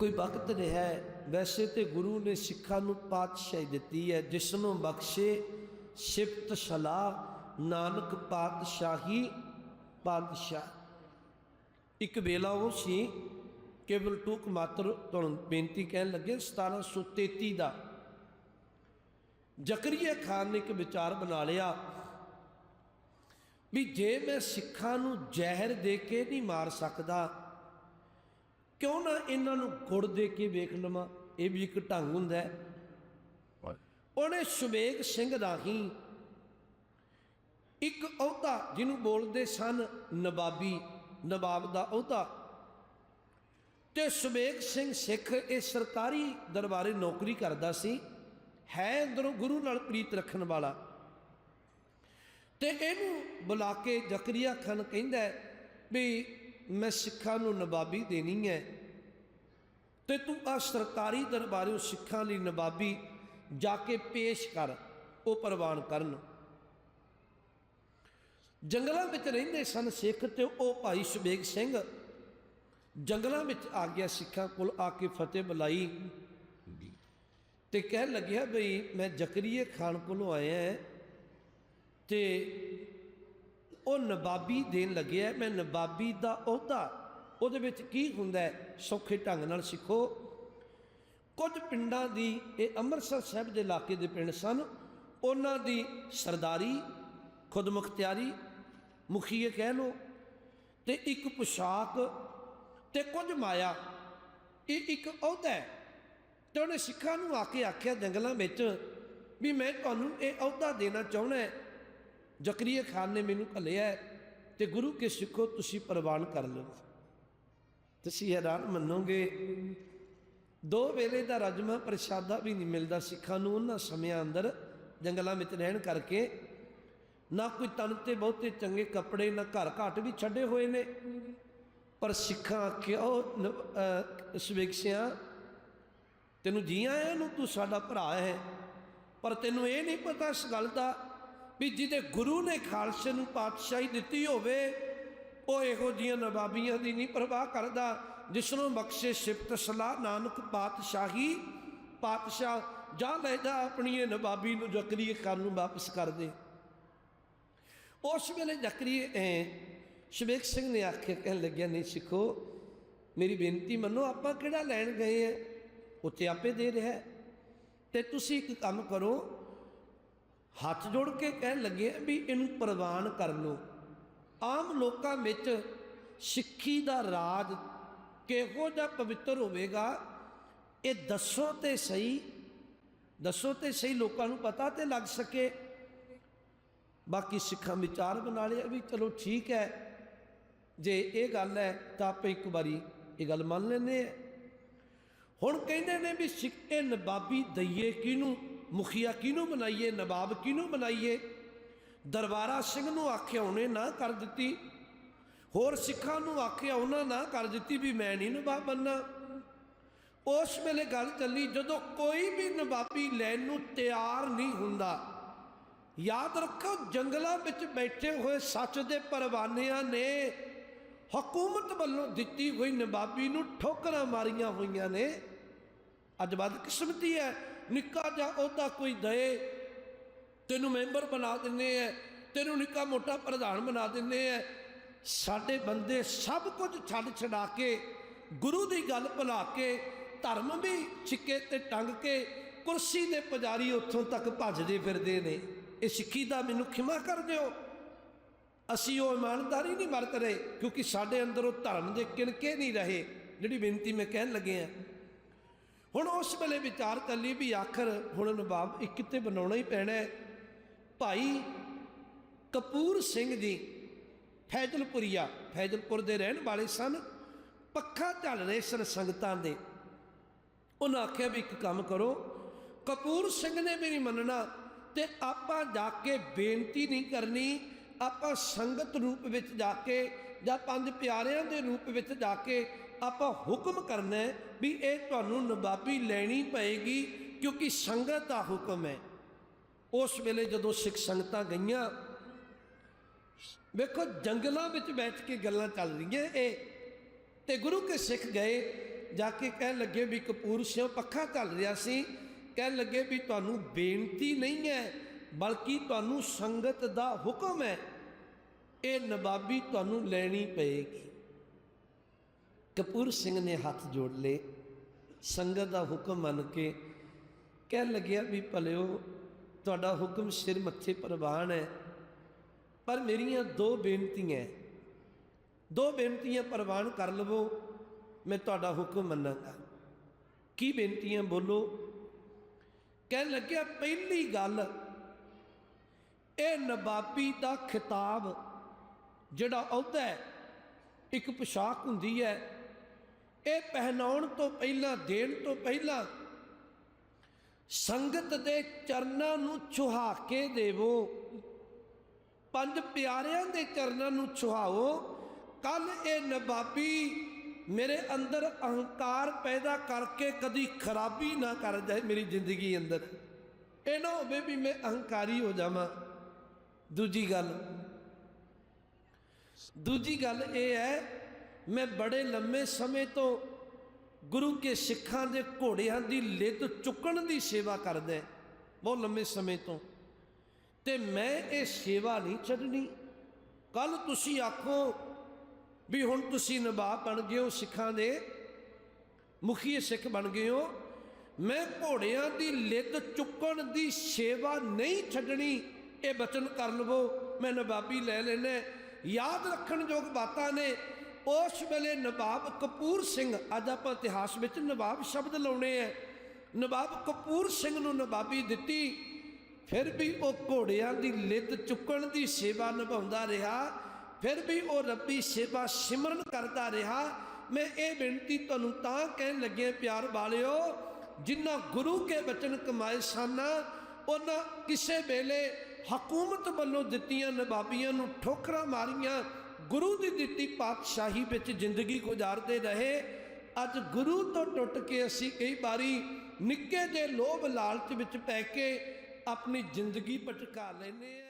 ਕੋਈ ਵਕਤ ਰਿਹਾ ਵੈਸੇ ਤੇ ਗੁਰੂ ਨੇ ਸਿੱਖਾਂ ਨੂੰ ਪਾਤਸ਼ਾਹੀ ਦਿੱਤੀ ਹੈ, ਜਿਸ ਨੂੰ ਬਖਸ਼ੇ ਸਿਫਤ ਸਲਾਹ, ਨਾਨਕ ਪਾਤਸ਼ਾਹੀ ਪਾਤਸ਼ਾਹ। ਇੱਕ ਵੇਲਾ ਉਹ ਸੀ, ਕੇਵਲ ਟੂਕ ਮਾਤਰ ਤੁਹਾਨੂੰ ਬੇਨਤੀ ਕਹਿਣ ਲੱਗੇ 1733 ਦਾ। ਜ਼ਕਰੀਆ ਖਾਨ ਨੇ ਇੱਕ ਵਿਚਾਰ ਬਣਾ ਲਿਆ ਵੀ ਜੇ ਮੈਂ ਸਿੱਖਾਂ ਨੂੰ ਜ਼ਹਿਰ ਦੇ ਕੇ ਨਹੀਂ ਮਾਰ ਸਕਦਾ ਕਿਉਂ ਨਾ ਇਹਨਾਂ ਨੂੰ ਗੁੜ ਦੇ ਕੇ ਵੇਖ ਲਵਾਂ ਇਹ ਵੀ ਇੱਕ ਢੰਗ ਹੁੰਦਾ ਉਹਨੇ ਸੁਬੇਗ ਸਿੰਘ ਰਾਹੀਂ ਇੱਕ ਅਹੁਦਾ ਜਿਹਨੂੰ ਬੋਲਦੇ ਸਨ ਨਵਾਬੀ ਨਵਾਬ ਦਾ ਅਹੁਦਾ ਤੇ ਸੁਬੇਗ ਸਿੰਘ ਸਿੱਖ ਇਹ ਸਰਕਾਰੀ ਦਰਬਾਰੇ ਨੌਕਰੀ ਕਰਦਾ ਸੀ। ਹੈ ਅੰਦਰੋਂ ਗੁਰੂ ਨਾਲ ਪ੍ਰੀਤ ਰੱਖਣ ਵਾਲਾ। ਤੇ ਇਹਨੂੰ ਬੁਲਾ ਕੇ ਜ਼ਕਰੀਆ ਖਾਨ ਕਹਿੰਦਾ ਵੀ ਮੈਂ ਸਿੱਖਾਂ ਨੂੰ ਨਵਾਬੀ ਦੇਣੀ ਹੈ। ਤੇ ਤੂੰ ਆ ਸਰਕਾਰੀ ਦਰਬਾਰੇ ਸਿੱਖਾਂ ਲਈ ਨਵਾਬੀ ਜਾ ਕੇ ਪੇਸ਼ ਕਰ, ਉਹ ਪ੍ਰਵਾਨ ਕਰਨ। ਜੰਗਲਾਂ ਵਿੱਚ ਰਹਿੰਦੇ ਸਨ ਸਿੱਖ ਤੇ ਉਹ ਭਾਈ ਸੁਬੇਗ ਸਿੰਘ। ਜੰਗਲਾਂ ਵਿੱਚ ਆ ਗਿਆ ਸਿੱਖਾਂ ਕੋਲ ਆ ਕੇ ਫਤਿਹ ਬੁਲਾਈ। ਤੇ ਕਹਿਣ ਲੱਗਿਆ ਬਈ, ਮੈਂ ਜਕਰੀਏ ਖਾਨ ਕੋਲੋਂ ਆਇਆ ਹਾਂ ਤੇ ਉਹ ਨਬਾਬੀ ਦੇਣ ਲੱਗਿਆ ਮੈਂ ਨਬਾਬੀ ਦਾ ਅਹੁਦਾ। ਉਹਦੇ ਵਿੱਚ ਕੀ ਹੁੰਦਾ ਹੈ? ਸੌਖੇ ਢੰਗ ਨਾਲ ਸਿੱਖੋ। ਕੁਝ ਪਿੰਡਾਂ ਦੀ ਇਹ ਅੰਮ੍ਰਿਤਸਰ ਸਾਹਿਬ ਦੇ ਇਲਾਕੇ ਦੇ ਪਿੰਡ ਸਨ। ਉਹਨਾਂ ਦੀ ਸਰਦਾਰੀ, ਖੁਦਮੁਖਤਿਆਰੀ ਮੁਖੀਏ ਕਹਿ ਲੋ ਤੇ ਇੱਕ ਪੁਸ਼ਾਕ ਤੇ ਕੁਝ ਮਾਇਆ। ਇਹ ਇੱਕ ਅਹੁਦਾ ਹੈ। ਤੇ ਉਹਨੇ ਸਿੱਖਾਂ ਨੂੰ ਆ ਕੇ ਆਖਿਆ ਜੰਗਲਾਂ ਵਿੱਚ ਵੀ ਮੈਂ ਤੁਹਾਨੂੰ ਇਹ ਅਹੁਦਾ ਦੇਣਾ ਚਾਹੁੰਦਾ ਜ਼ਕਰੀਆ ਖਾਨ ਨੇ ਮੈਨੂੰ ਘੱਲਿਆ ਹੈ ਤੇ ਗੁਰੂ ਕੇ ਸਿੱਖੋ ਤੁਸੀਂ ਪ੍ਰਵਾਨ ਕਰ ਲਓ। ਤੁਸੀਂ ਹੈਰਾਨ ਮੰਨੋਗੇ, ਦੋ ਵੇਲੇ ਦਾ ਰਜਮਾ ਪ੍ਰਸ਼ਾਦਾ ਵੀ ਨਹੀਂ ਮਿਲਦਾ ਸਿੱਖਾਂ ਨੂੰ ਉਹਨਾਂ ਸਮਿਆਂ ਅੰਦਰ ਜੰਗਲਾਂ ਵਿੱਚ ਰਹਿਣ ਕਰਕੇ। ਨਾ ਕੋਈ ਤਨ ਤੇ ਬਹੁਤੇ ਚੰਗੇ ਕੱਪੜੇ, ਨਾ ਘਰ ਘਾਟ ਵੀ ਛੱਡੇ ਹੋਏ ਨੇ। ਪਰ ਸਿੱਖਾਂ ਆਖਿਆ ਉਹ ਸਵੇਕਸਿਆ ਤੈਨੂੰ ਜੀ ਆਇਆ ਨੂੰ ਤੂੰ ਸਾਡਾ ਭਰਾ ਹੈ। ਪਰ ਤੈਨੂੰ ਇਹ ਨਹੀਂ ਪਤਾ ਇਸ ਗੱਲ ਦਾ ਵੀ ਜਿਹਦੇ ਗੁਰੂ ਨੇ ਖਾਲਸੇ ਨੂੰ ਪਾਤਸ਼ਾਹੀ ਦਿੱਤੀ ਹੋਵੇ, ਉਹ ਇਹੋ ਜੀਆਂ ਨਵਾਬੀਆਂ ਦੀ ਨਹੀਂ ਪਰਵਾਹ ਕਰਦਾ, ਜਿਸਨੂੰ ਬਖਸ਼ੇ ਸਿਫਤ ਸਲਾਹ, ਨਾਨਕ ਪਾਤਸ਼ਾਹੀ, ਪਾਤਸ਼ਾਹ ਜਾਂ ਲੈ ਜਾ ਆਪਣੀ ਇਹ ਨਵਾਬੀ ਨੂੰ ਜ਼ਕਰੀਆ ਖਾਨ ਨੂੰ ਵਾਪਸ ਕਰ ਦੇ ਉਸ ਵੇਲੇ ਜ਼ਕਰੀਆ ਸ਼ਵੇਕ ਸਿੰਘ ਨੇ ਆਖਿਆ, ਕਹਿਣ ਲੱਗਿਆ, ਨਹੀਂ ਸਿੱਖੋ, ਮੇਰੀ ਬੇਨਤੀ ਮੰਨੋ, ਆਪਾਂ ਕਿਹੜਾ ਲੈਣ ਗਏ ਆ ਉੱਥੇ ਆਪੇ ਦੇ ਰਿਹਾ ਹੈ। ਤੇ ਤੁਸੀਂ ਇੱਕ ਕੰਮ ਕਰੋ ਹੱਥ ਜੋੜ ਕੇ ਕਹਿਣ ਲੱਗੇ ਵੀ ਇਹਨੂੰ ਪ੍ਰਵਾਨ ਕਰ ਲਓ। ਆਮ ਲੋਕਾਂ ਵਿੱਚ ਸਿੱਖੀ ਦਾ ਰਾਜ ਕਿਹੋ ਜਿਹਾ ਪਵਿੱਤਰ ਹੋਵੇਗਾ, ਇਹ ਦੱਸੋ ਤੇ ਸਹੀ, ਦੱਸੋ ਤੇ ਸਹੀ ਲੋਕਾਂ ਨੂੰ ਪਤਾ ਤੇ ਲੱਗ ਸਕੇ। ਬਾਕੀ ਸਿੱਖਾਂ ਵਿਚਾਰ ਬਣਾ ਲਿਆ ਵੀ ਚਲੋ ਠੀਕ ਹੈ, ਜੇ ਇਹ ਗੱਲ ਹੈ ਤਾਂ ਆਪਾਂ ਇੱਕ ਵਾਰੀ ਇਹ ਗੱਲ ਮੰਨ ਲੈਂਦੇ ਆ। ਹੁਣ ਕਹਿੰਦੇ ਨੇ ਵੀ ਸਿੱਕੇ ਨਬਾਬੀ ਦਈਏ ਕਿਹਨੂੰ? ਮੁਖੀਆ ਕਿਹਨੂੰ ਬਣਾਈਏ ਨਵਾਬ ਕਿਹਨੂੰ ਬਣਾਈਏ ਦਰਬਾਰਾ ਸਿੰਘ ਨੂੰ ਆਖਿਆ ਉਹਨੇ ਨਾ ਕਰ ਦਿੱਤੀ। ਹੋਰ ਸਿੱਖਾਂ ਨੂੰ ਆਖਿਆ ਉਹਨਾਂ ਨਾ ਕਰ ਦਿੱਤੀ ਵੀ ਮੈਂ ਨਹੀਂ ਨਵਾਬ ਬੰਨਾ ਉਸ ਵੇਲੇ ਗੱਲ ਚੱਲੀ, ਜਦੋਂ ਕੋਈ ਵੀ ਨਵਾਬੀ ਲੈਣ ਨੂੰ ਤਿਆਰ ਨਹੀਂ ਹੁੰਦਾ। ਯਾਦ ਰੱਖੋ, ਜੰਗਲਾਂ ਵਿੱਚ ਬੈਠੇ ਹੋਏ ਸੱਚ ਦੇ ਪਰਵਾਨਿਆਂ ਨੇ ਹਕੂਮਤ ਵੱਲੋਂ ਦਿੱਤੀ ਹੋਈ ਨਵਾਬੀ ਨੂੰ ਠੋਕਰਾਂ ਮਾਰੀਆਂ ਹੋਈਆਂ ਨੇ। ਅੱਜ ਬਦਕਿਸਮਤੀ ਹੈ। ਨਿੱਕਾ ਜਿਹਾ ਉਹਦਾ ਕੋਈ ਦਏ, ਤੈਨੂੰ ਮੈਂਬਰ ਬਣਾ ਦਿੰਨੇ ਐ, ਤੈਨੂੰ ਨਿੱਕਾ ਮੋਟਾ ਪ੍ਰਧਾਨ ਬਣਾ ਦਿੰਨੇ ਐ। ਸਾਡੇ ਬੰਦੇ ਸਭ ਕੁਝ ਛੱਡ ਛਡਾ ਕੇ, ਗੁਰੂ ਦੀ ਗੱਲ ਭੁਲਾ ਕੇ, ਧਰਮ ਵੀ ਛਿੱਕੇ ਤੇ ਟੰਗ ਕੇ, ਕੁਰਸੀ ਦੇ ਪੁਜਾਰੀ ਉੱਥੋਂ ਤੱਕ ਭੱਜਦੇ ਫਿਰਦੇ ਨੇ। ਇਹ ਸਿੱਖੀ ਦਾ ਮੈਨੂੰ ਖਿਮਾ ਕਰ ਦਿਓ। ਅਸੀਂ ਉਹ ਇਮਾਨਦਾਰੀ ਨਹੀਂ ਵਰਤ ਰਹੇ, ਕਿਉਂਕਿ ਸਾਡੇ ਅੰਦਰ ਉਹ ਧਰਮ ਦੇ ਕਿਣਕੇ ਨਹੀਂ ਰਹੇ। ਜਿਹੜੀ ਬੇਨਤੀ ਮੈਂ ਕਹਿਣ ਲੱਗੇ ਆ ਹੁਣ ਉਸ ਵੇਲੇ ਵਿਚਾਰ ਚੱਲੀ ਵੀ ਆਖਰ ਹੁਣ ਨਵਾਬ ਇੱਕ ਤੇ ਬਣਾਉਣਾ ਹੀ ਪੈਣਾ ਹੈ। ਭਾਈ ਕਪੂਰ ਸਿੰਘ ਜੀ ਫੈਜ਼ਲਪੁਰੀਆ, ਫੈਜ਼ਲਪੁਰ ਦੇ ਰਹਿਣ ਵਾਲੇ ਸਨ। ਪੱਖਾ ਚੱਲ ਰਹੇ ਸਨ ਸੰਗਤਾਂ ਦੇ। ਉਹਨਾਂ ਆਖਿਆ ਵੀ ਇੱਕ ਕੰਮ ਕਰੋ, ਕਪੂਰ ਸਿੰਘ ਨੇ ਮੇਰੀ ਮੰਨਣਾ ਤੇ ਆਪਾਂ ਜਾ ਕੇ ਬੇਨਤੀ ਨਹੀਂ ਕਰਨੀ। ਆਪਾਂ ਸੰਗਤ ਰੂਪ ਵਿੱਚ ਜਾ ਕੇ ਜਾਂ ਪੰਜ ਪਿਆਰਿਆਂ ਦੇ ਰੂਪ ਵਿੱਚ ਜਾ ਕੇ ਆਪਾਂ ਹੁਕਮ ਕਰਨਾ ਵੀ ਇਹ ਤੁਹਾਨੂੰ ਨਵਾਬੀ ਲੈਣੀ ਪਏਗੀ ਕਿਉਂਕਿ ਸੰਗਤ ਦਾ ਹੁਕਮ ਹੈ। ਉਸ ਵੇਲੇ ਜਦੋਂ ਸਿੱਖ ਸੰਗਤਾਂ ਗਈਆਂ, ਵੇਖੋ ਜੰਗਲਾਂ ਵਿੱਚ ਬੈਠ ਕੇ ਗੱਲਾਂ ਚੱਲ ਰਹੀਆਂ ਇਹ। ਤੇ ਗੁਰੂ ਕੇ ਸਿੱਖ ਗਏ, ਜਾ ਕੇ ਕਹਿਣ ਲੱਗੇ ਵੀ ਕਪੂਰ ਸਿੰਘ ਪੱਖਾ ਚੱਲ ਰਿਹਾ ਸੀ। ਕਹਿਣ ਲੱਗੇ ਵੀ ਤੁਹਾਨੂੰ ਬੇਨਤੀ ਨਹੀਂ ਹੈ, ਬਲਕਿ ਤੁਹਾਨੂੰ ਸੰਗਤ ਦਾ ਹੁਕਮ ਹੈ। ਇਹ ਨਵਾਬੀ ਤੁਹਾਨੂੰ ਲੈਣੀ ਪਏਗੀ। ਕਪੂਰ ਸਿੰਘ ਨੇ ਹੱਥ ਜੋੜ ਲਏ। ਸੰਗਤ ਦਾ ਹੁਕਮ ਮੰਨ ਕੇ ਕਹਿਣ ਲੱਗਿਆ ਵੀ ਭਲਿਓ, ਤੁਹਾਡਾ ਹੁਕਮ ਸਿਰ ਮੱਥੇ ਪ੍ਰਵਾਨ ਹੈ, ਪਰ ਮੇਰੀਆਂ ਦੋ ਬੇਨਤੀਆਂ ਦੋ ਬੇਨਤੀਆਂ ਪ੍ਰਵਾਨ ਕਰ ਲਵੋ, ਮੈਂ ਤੁਹਾਡਾ ਹੁਕਮ ਮੰਨਾਂਗਾ। ਕੀ ਬੇਨਤੀਆਂ ਬੋਲੋ? ਕਹਿਣ ਲੱਗਿਆ, ਪਹਿਲੀ ਗੱਲ, ਇਹ ਨਵਾਬੀ ਦਾ ਖਿਤਾਬ ਜਿਹੜਾ ਅਹੁਦਾ ਹੈ, ਇੱਕ ਪੋਸ਼ਾਕ ਹੁੰਦੀ ਹੈ ਇਹ ਪਹਿਨਾਉਣ ਤੋਂ ਪਹਿਲਾਂ, ਦੇਣ ਤੋਂ ਪਹਿਲਾਂ ਸੰਗਤ ਦੇ ਚਰਨਾਂ ਨੂੰ ਛੁਹਾ ਕੇ ਦੇਵੋ। ਪੰਜ ਪਿਆਰਿਆਂ ਦੇ ਚਰਨਾਂ ਨੂੰ ਛੁਹਾਓ। ਕੱਲ ਇਹ ਨਬਾਬੀ ਮੇਰੇ ਅੰਦਰ ਅਹੰਕਾਰ ਪੈਦਾ ਕਰਕੇ ਕਦੀ ਖਰਾਬੀ ਨਾ ਕਰ ਜਾਏ ਮੇਰੀ ਜ਼ਿੰਦਗੀ ਅੰਦਰ। ਇਹ ਨਾ ਹੋਵੇ ਵੀ ਮੈਂ ਅਹੰਕਾਰੀ ਹੋ ਜਾਵਾਂ। ਦੂਜੀ ਗੱਲ ਦੂਜੀ ਗੱਲ ਇਹ ਹੈ ਮੈਂ ਬੜੇ ਲੰਮੇ ਸਮੇਂ ਤੋਂ ਗੁਰੂ ਕੇ ਸਿੱਖਾਂ ਦੇ ਘੋੜਿਆਂ ਦੀ ਲਿੱਤ ਚੁੱਕਣ ਦੀ ਸੇਵਾ ਕਰਦਾ ਬਹੁਤ ਲੰਮੇ ਸਮੇਂ ਤੋਂ। ਤੇ ਮੈਂ ਇਹ ਸੇਵਾ ਨਹੀਂ ਛੱਡਣੀ। ਕੱਲ ਤੁਸੀਂ ਆਖੋ ਵੀ ਹੁਣ ਤੁਸੀਂ ਨਵਾਬ ਬਣ ਗਏ ਹੋ, ਸਿੱਖਾਂ ਦੇ ਮੁਖੀ ਸਿੱਖ ਬਣ ਗਏ ਹੋ। ਮੈਂ ਘੋੜਿਆਂ ਦੀ ਲਿੱਤ ਚੁੱਕਣ ਦੀ ਸੇਵਾ ਨਹੀਂ ਛੱਡਣੀ। ਇਹ ਬਚਨ ਕਰ ਲਵੋ, ਮੈਂ ਨਵਾਬੀ ਲੈ ਲੈਣਾ ਯਾਦ ਰੱਖਣ ਯੋਗ ਬਾਤਾਂ ਨੇ ਉਸ ਵੇਲੇ ਨਵਾਬ ਕਪੂਰ ਸਿੰਘ, ਅੱਜ ਆਪਾਂ ਇਤਿਹਾਸ ਵਿੱਚ ਨਵਾਬ ਸ਼ਬਦ ਲਾਉਣੇ ਆ। ਨਵਾਬ ਕਪੂਰ ਸਿੰਘ ਨੂੰ ਨਵਾਬੀ ਦਿੱਤੀ, ਫਿਰ ਵੀ ਉਹ ਘੋੜਿਆਂ ਦੀ ਲਿੱਦ ਚੁੱਕਣ ਦੀ ਸੇਵਾ ਨਿਭਾਉਂਦਾ ਰਿਹਾ, ਫਿਰ ਵੀ ਉਹ ਰੱਬੀ ਸੇਵਾ ਸਿਮਰਨ ਕਰਦਾ ਰਿਹਾ। ਮੈਂ ਇਹ ਬੇਨਤੀ ਤੁਹਾਨੂੰ ਤਾਂ ਕਹਿਣ ਲੱਗੇ ਪਿਆਰ ਵਾਲਿਓ ਜਿਨ੍ਹਾਂ ਗੁਰੂ ਕੇ ਬਚਨ ਕਮਾਏ ਸਨ, ਉਹਨਾਂ ਕਿਸੇ ਵੇਲੇ ਹਕੂਮਤ ਵੱਲੋਂ ਦਿੱਤੀਆਂ ਨਵਾਬੀਆਂ ਨੂੰ ਠੋਕਰਾਂ ਮਾਰੀਆਂ ਗੁਰੂ ਦੀ ਦਿੱਤੀ ਪਾਤਸ਼ਾਹੀ ਵਿੱਚ ਜ਼ਿੰਦਗੀ ਗੁਜ਼ਾਰਦੇ ਰਹੇ। ਅੱਜ ਗੁਰੂ ਤੋਂ ਟੁੱਟ ਕੇ ਅਸੀਂ ਕਈ ਵਾਰੀ ਨਿੱਕੇ ਜਿਹੇ ਲੋਭ ਲਾਲਚ ਵਿੱਚ ਪੈ ਕੇ ਆਪਣੀ ਜ਼ਿੰਦਗੀ ਭਟਕਾ ਲੈਨੇ ਆ